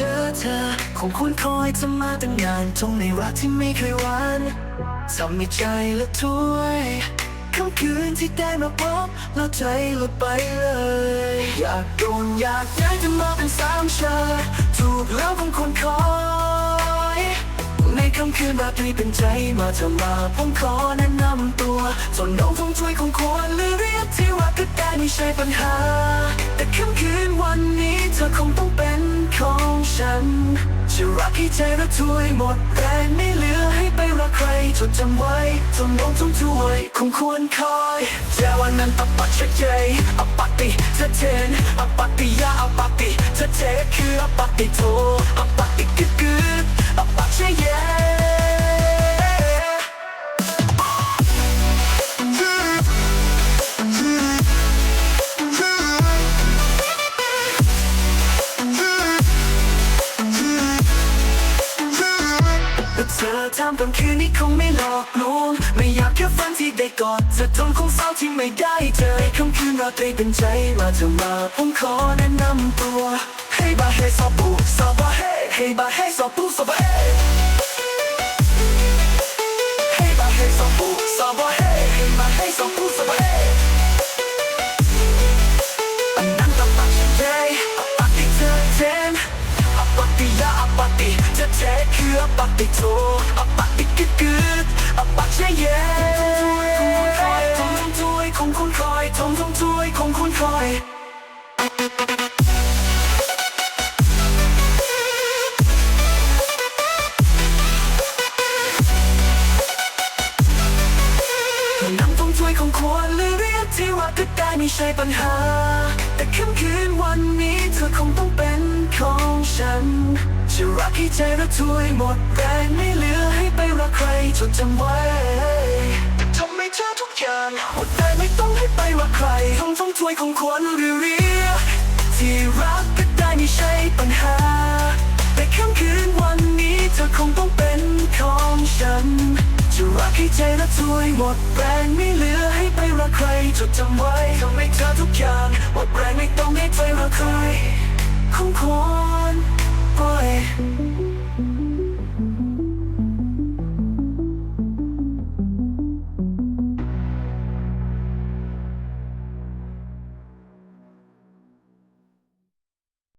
เธอ คงคุ้นคอยจะมาตั้งนานตรงในรักที่ไม่เคยหวานทำให้ใจละถ้วยค่ำคืนที่ได้มาพบแล้วใจหลุดไปเลย อยากโดนอยากย้ายจะมาเป็นสามชาถูกแล้วบางคนคอย ในค่ำคืนแบบนี้เป็นใจมาเธอมาผมขอแนะนำตัวส่วนน้องคงช่วยคงควรหรือเรียกที่ว่าก็ได้ ไม่ใช่ปัญหา แต่ค่ำคืนวันนี้เธอคงต้องเป็นของฉัน จะรักให้ใจระทวยหมดแรงไม่เหลือให้ไปรักใครจดจำไว้จนน้องต้องช่วยคงควรคอยเจ้าวันนั้นตับปัดชัดเจอปติเธอเทนอปัติยาอปัติเธอเทคืออปติโทอป ธอทำตอนคืนนี้คงไม่หลอกลวงไม่อยากแค่ฝันที่ได้กอดจะทนคงเศร้าที่ไม่ได้เจอค่ำคืนราตรีเป็นใจมาเธอมาผมขอแนะนำตัวให้บาเฮซอปูซอบาเฮให้บาเฮซอปูซอบาเฮให้ เทคืออัปปะติโทอัปปะติกึดกึดอัปปะเชเย่ทงทงถ้วยคงคุณคอยทงทงถ้วยคงคุณคอยน้ำต้องช่วยของควรหรือเรียกที่ว่าก็ได้ไม่ใช่ปัญหา แต่ค่ำคืนวันนี้เธอคงต้องเป็นของฉัน จะรักให้ใจระทวยหมดแรงไม่เหลือให้ไปรักใครจดจำไว้ทำให้เธอทุกอย่างหมดแต่ไม่ต้องให้ไปรักใครต้องต้องช่วยของควรหรือเรียกที่รักก็ได้ไม่ใช่ปัญหา แต่ค่ำคืนวันนี้เธอคงต้องเป็นของฉัน จะรักให้ใจละทวยหมดแรงไม่เหลือให้ไปรักใครจดจำไว้ทำให้เธอทุกอย่างหมดแรงไม่ต้องให้ไปรักใคร